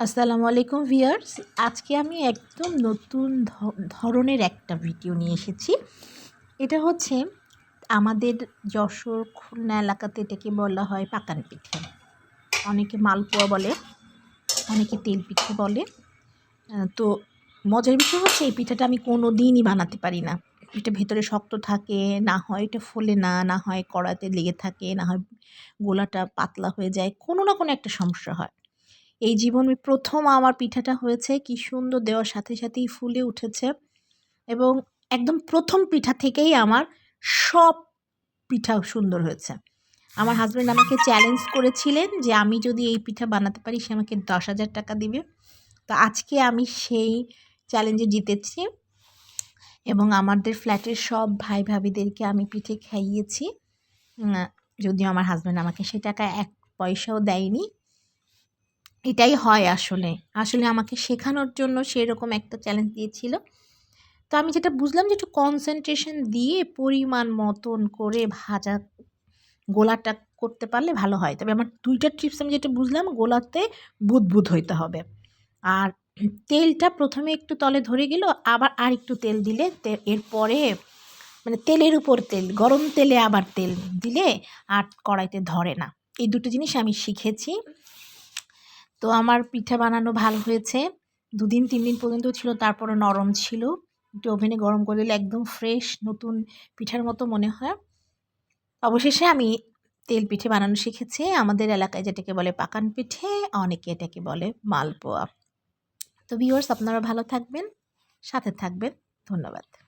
আসসালামু আলাইকুম ভিয়ার্স আজকে আমি একদম নতুন ধরনের একটা ভিডিও নিয়ে এসেছি। এটা হচ্ছে আমাদের যশোর খুলনা এলাকাতে এটাকে বলা হয় পাকান পিঠে। অনেকে মালপোয়া বলে, অনেকে তেল পিঠে বলে। তো মজার বিষয় হচ্ছে এই পিঠাটা আমি কোনো দিনই বানাতে পারি না। এটা ভেতরে শক্ত থাকে, না হয় এটা ফোলে না না হয় কড়াতে লেগে থাকে, না হয় গোলাটা পাতলা হয়ে যায়, কোনো না কোনো একটা সমস্যা হয়। এই জীবনে প্রথম আমার পিঠাটা হয়েছে, কি সুন্দর দেওয়ার সাথে সাথেই ফুলে উঠেছে। এবং একদম প্রথম পিঠা থেকেই আমার সব পিঠা সুন্দর হয়েছে। আমার হাজব্যান্ড আমাকে চ্যালেঞ্জ করেছিলেন যে আমি যদি এই পিঠা বানাতে পারি, সে আমাকে দশ হাজার টাকা দিবে। তো আজকে আমি সেই চ্যালেঞ্জে জিতেছি এবং আমাদের ফ্ল্যাটের সব ভাই ভাবিদেরকে আমি পিঠে খাইয়েছি। যদিও আমার হাজব্যান্ড আমাকে সে টাকা এক পয়সাও দেয়নি এটাই হয় আসলে। আসলে আমাকে শেখানোর জন্য সেরকম একটা চ্যালেঞ্জ দিয়েছিল। তো আমি যেটা বুঝলাম যে একটু কনসেন্ট্রেশন দিয়ে পরিমাণ মতন করে ভাজা গোলাটা করতে পারলে ভালো হয়। তবে আমার দুইটা টিপস আমি যেটা বুঝলাম, গোলাতে বুদবুদ হইতে হবে। আর তেলটা প্রথমে একটু তলে ধরে গেল, আবার আর একটু তেল দিলে এরপরে মানে তেলের উপর তেল, গরম তেলে আবার তেল দিলে আর কড়াইতে ধরে না। এই দুটো জিনিস আমি শিখেছি। তো আমার পিঠা বানানো ভালো হয়েছে। দুদিন, তিন দিন পর্যন্ত ছিল, তারপরে নরম ছিল। একটু ওভেনে গরম করে দিলে একদম ফ্রেশ নতুন পিঠার মতো মনে হয়। অবশেষে আমি তেল পিঠে বানানো শিখেছি। আমাদের এলাকায় যেটাকে বলে পাকান পিঠে, অনেকে এটাকে বলে মালপোয়া। তো ভিউয়ার্স আপনারা ভালো থাকবেন, সাথে থাকবেন। ধন্যবাদ।